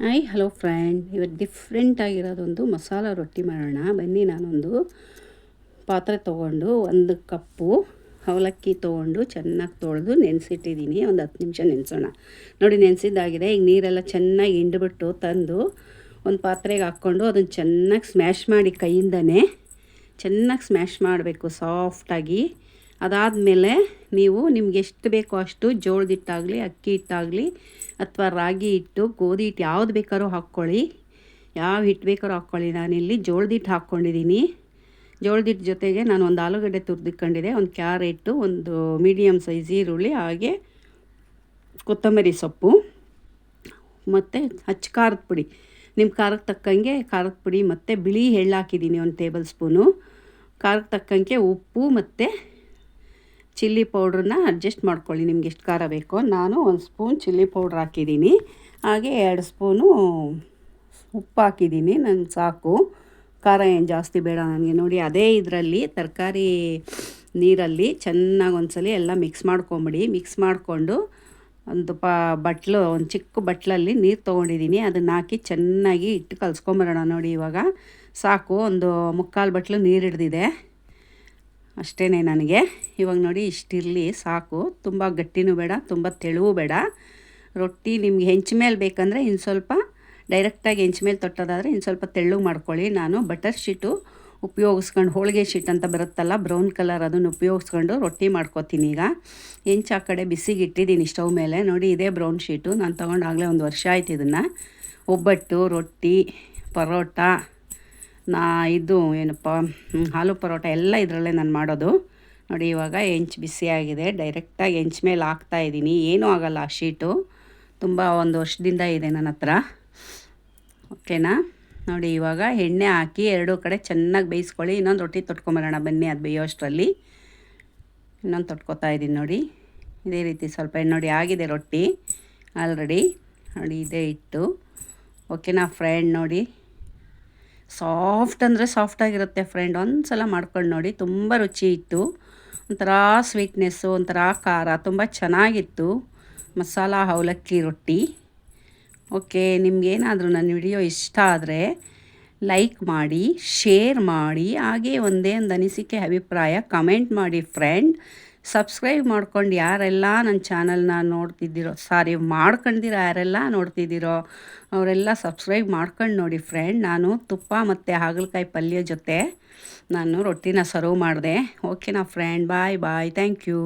Hi hello friend ಇವತ್ತು different ಆಗಿರೋದೊಂದು ಮಸಾಲ ರೊಟ್ಟಿ ಮಾಡೋಣ. ಬನ್ನಿ ನಾನೊಂದು ಪಾತ್ರೆ ತೊಗೊಂಡು ಒಂದು ಕಪ್ಪು ಅವಲಕ್ಕಿ ತೊಗೊಂಡು ಚೆನ್ನಾಗಿ ತೊಳೆದು ನೆನೆಸಿಟ್ಟಿದ್ದೀನಿ. ಒಂದು ಹತ್ತು ನಿಮಿಷ ನೆನೆಸೋಣ. ನೋಡಿ ನೆನೆಸಿದ್ದಾಗಿದೆ. ಈಗ ನೀರೆಲ್ಲ ಚೆನ್ನಾಗಿ ಹಿಂಡ್ಬಿಟ್ಟು ತಂದು ಒಂದು ಪಾತ್ರೆಗೆ ಹಾಕ್ಕೊಂಡು ಅದನ್ನು ಚೆನ್ನಾಗಿ ಸ್ಮ್ಯಾಶ್ ಮಾಡಿ ಕೈಯಿಂದನೇ ಚೆನ್ನಾಗಿ ಸ್ಮ್ಯಾಶ್ ಮಾಡಬೇಕು ಸಾಫ್ಟಾಗಿ ಅದಾದಮೇಲೆ ನೀವು ನಿಮ್ಗೆ ಎಷ್ಟು ಬೇಕೋ ಅಷ್ಟು ಜೋಳದ ಹಿಟ್ಟಾಗಲಿ, ಅಕ್ಕಿ ಹಿಟ್ಟಾಗಲಿ ಅಥವಾ ರಾಗಿ ಹಿಟ್ಟು, ಗೋಧಿ ಹಿಟ್ಟು ಯಾವ್ದು ಬೇಕಾದ್ರೂ ಹಾಕ್ಕೊಳ್ಳಿ. ಯಾವ ಹಿಟ್ಟು ಬೇಕಾದ್ರೂ ಹಾಕ್ಕೊಳ್ಳಿ. ನಾನಿಲ್ಲಿ ಜೋಳದ ಹಿಟ್ಟು ಹಾಕ್ಕೊಂಡಿದ್ದೀನಿ ಜೋಳದ ಹಿಟ್ಟು ಜೊತೆಗೆ ನಾನು ಒಂದು ಆಲೂಗಡ್ಡೆ ತುರ್ದಿಕ್ಕೊಂಡಿದ್ದೆ ಒಂದು ಕ್ಯಾರೆಟು, ಒಂದು ಮೀಡಿಯಮ್ ಸೈಜ್ ಈರುಳ್ಳಿ, ಹಾಗೆ ಕೊತ್ತಂಬರಿ ಸೊಪ್ಪು, ಮತ್ತು ಹಚ್ಚ ಖಾರದ ಪುಡಿ. ನಿಮ್ಮ ಖಾರಕ್ಕೆ ತಕ್ಕಂಗೆ ಖಾರದ ಪುಡಿ ಮತ್ತು ಬಿಳಿ ಎಳ್ಳು ಹಾಕಿದ್ದೀನಿ ಒಂದು ಟೇಬಲ್ ಸ್ಪೂನು. ಖಾರಕ್ಕೆ ತಕ್ಕಂಗೆ ಉಪ್ಪು ಮತ್ತು ಚಿಲ್ಲಿ ಪೌಡ್ರನ್ನ ಅಡ್ಜಸ್ಟ್ ಮಾಡ್ಕೊಳ್ಳಿ, ನಿಮ್ಗೆ ಎಷ್ಟು ಖಾರ ಬೇಕೋ. ನಾನು ಒಂದು ಸ್ಪೂನ್ ಚಿಲ್ಲಿ ಪೌಡ್ರ್ ಹಾಕಿದ್ದೀನಿ. ಹಾಗೆ ಎರಡು ಸ್ಪೂನು ಉಪ್ಪು ಹಾಕಿದ್ದೀನಿ ನನಗೆ ಸಾಕು. ಖಾರ ಏನು ಜಾಸ್ತಿ ಬೇಡ ನನಗೆ. ನೋಡಿ, ಅದೇ ಇದರಲ್ಲಿ, ತರಕಾರಿ ನೀರಲ್ಲಿ ಚೆನ್ನಾಗಿ ಒಂದ್ಸಲಿ ಎಲ್ಲ ಮಿಕ್ಸ್ ಮಾಡ್ಕೊಂಬಿಡಿ. ಮಿಕ್ಸ್ ಮಾಡಿಕೊಂಡು ಒಂದು ಪ ಬಟ್ಲು, ಒಂದು ಚಿಕ್ಕ ಬಟ್ಲಲ್ಲಿ ನೀರು ತೊಗೊಂಡಿದ್ದೀನಿ. ಅದನ್ನು ಹಾಕಿ ಚೆನ್ನಾಗಿ ಇಟ್ಟು ಕಲಿಸ್ಕೊಂಬರೋಣ ನೋಡಿ ಇವಾಗ. ಸಾಕು, ಒಂದು ಮುಕ್ಕಾಲು ಬಟ್ಲು ನೀರು ಹಿಡ್ದಿದೆ ಅಷ್ಟೇ ನನಗೆ. ಇವಾಗ ನೋಡಿ ಇಷ್ಟಿರಲಿ ಸಾಕು. ತುಂಬ ಗಟ್ಟಿನೂ ಬೇಡ, ತುಂಬ ತೆಳುವು ಬೇಡ. ರೊಟ್ಟಿ ನಿಮಗೆ ಹೆಂಚು ಮೇಲೆ ಬೇಕಂದರೆ ಇನ್ನು ಸ್ವಲ್ಪ ಡೈರೆಕ್ಟಾಗಿ ಹೆಂಚು ಮೇಲೆ ತೊಟ್ಟೋದಾದರೆ ಇನ್ನು ಸ್ವಲ್ಪ ತೆಳ್ಳು ಮಾಡ್ಕೊಳ್ಳಿ. ನಾನು ಬಟರ್ ಶೀಟು ಉಪಯೋಗಿಸ್ಕೊಂಡು, ಹೋಳಿಗೆ ಶೀಟ್ ಅಂತ ಬರುತ್ತಲ್ಲ ಬ್ರೌನ್ ಕಲರ್ ಅದನ್ನು ಉಪಯೋಗಿಸ್ಕೊಂಡು ರೊಟ್ಟಿ ಮಾಡ್ಕೊತೀನಿ ಈಗ. ಹೆಂಚು ಆ ಕಡೆ ಬಿಸಿಗೆ ಇಟ್ಟಿದ್ದೀನಿ ಸ್ಟವ್ ಮೇಲೆ. ನೋಡಿ ಇದೇ ಬ್ರೌನ್ ಶೀಟು ನಾನು ತೊಗೊಂಡಾಗಲೇ ಒಂದು ವರ್ಷ ಆಯ್ತು ಇದನ್ನು. ಒಬ್ಬಟ್ಟು, ರೊಟ್ಟಿ, ಪರೋಟ ನಾ ಇದು ಏನಪ್ಪ ಹಾಲು ಪರೋಟ ಎಲ್ಲ ಇದರಲ್ಲೇ ನಾನು ಮಾಡೋದು. ನೋಡಿ, ಇವಾಗ ಹೆಂಚು ಬಿಸಿಯಾಗಿದೆ. ಡೈರೆಕ್ಟಾಗಿ ಹೆಂಚು ಮೇಲೆ ಹಾಕ್ತಾ ಇದ್ದೀನಿ. ಏನೂ ಆಗಲ್ಲ ಆ ಶೀಟು. ತುಂಬ ಒಂದು ವರ್ಷದಿಂದ ಇದೆ ನನ್ನ ಹತ್ರ. ಓಕೆನಾ ನೋಡಿ, ಇವಾಗ ಎಣ್ಣೆ ಹಾಕಿ ಎರಡೂ ಕಡೆ ಚೆನ್ನಾಗಿ ಬೇಯಿಸ್ಕೊಳ್ಳಿ. ಇನ್ನೊಂದು ರೊಟ್ಟಿ ತೊಟ್ಕೊಂಬರೋಣ ಬನ್ನಿ, ಅದು ಬೇಯೋಷ್ಟರಲ್ಲಿ ಇನ್ನೊಂದು ತೊಟ್ಕೊತಾ ಇದ್ದೀನಿ ನೋಡಿ. ಇದೇ ರೀತಿ ಸ್ವಲ್ಪ ನೋಡಿ, ಆಗಿದೆ ರೊಟ್ಟಿ. ಆಲ್ರೆಡಿ ನೋಡಿ, ಇದೇ ಇಟ್ಟು ಓಕೆನಾ ಫ್ರೆಂಡ್ ನೋಡಿ. ಸಾಫ್ಟ್ ಅಂದರೆ ಸಾಫ್ಟಾಗಿರುತ್ತೆ ಫ್ರೆಂಡ್ ಒಂದು ಸಲ ಮಾಡ್ಕೊಂಡು ನೋಡಿ, ತುಂಬ ರುಚಿ ಇತ್ತು. ಒಂಥರ ಸ್ವೀಟ್ನೆಸ್ಸು ಒಂಥರ ಖಾರ, ತುಂಬ ಚೆನ್ನಾಗಿತ್ತು. ಮಸಾಲ ಅವಲಕ್ಕಿ ರೊಟ್ಟಿ. ಓಕೆ ನಿಮಗೇನಾದರೂ ನನ್ನ ವಿಡಿಯೋ ಇಷ್ಟ ಆದರೆ ಲೈಕ್ ಮಾಡಿ ಶೇರ್ ಮಾಡಿ, ಹಾಗೆ ಒಂದೇ ಒಂದು ಅನಿಸಿಕೆ, ಅಭಿಪ್ರಾಯ ಕಮೆಂಟ್ ಮಾಡಿ ಫ್ರೆಂಡ್ ಸಬ್ಸ್ಕ್ರೈಬ್ ಮಾಡ್ಕೊಂಡು ಯಾರೆಲ್ಲ ನನ್ನ ಚಾನಲ್ನ ನೋಡ್ತಿದ್ದೀರೋ, ಸಾರಿ ಮಾಡ್ಕೊಂಡಿರೋ ಯಾರೆಲ್ಲ ನೋಡ್ತಿದ್ದೀರೋ, ಅವರೆಲ್ಲ ಸಬ್ಸ್ಕ್ರೈಬ್ ಮಾಡ್ಕೊಂಡು ನೋಡಿ ಫ್ರೆಂಡ್ ನಾನು ತುಪ್ಪ ಮತ್ತು ಹಾಗಲಕಾಯಿ ಪಲ್ಯ ಜೊತೆ ನಾನು ರೊಟ್ಟಿನ ಸರ್ವ್ ಮಾಡಿದೆ. ಓಕೆನಾ friend bye bye thank you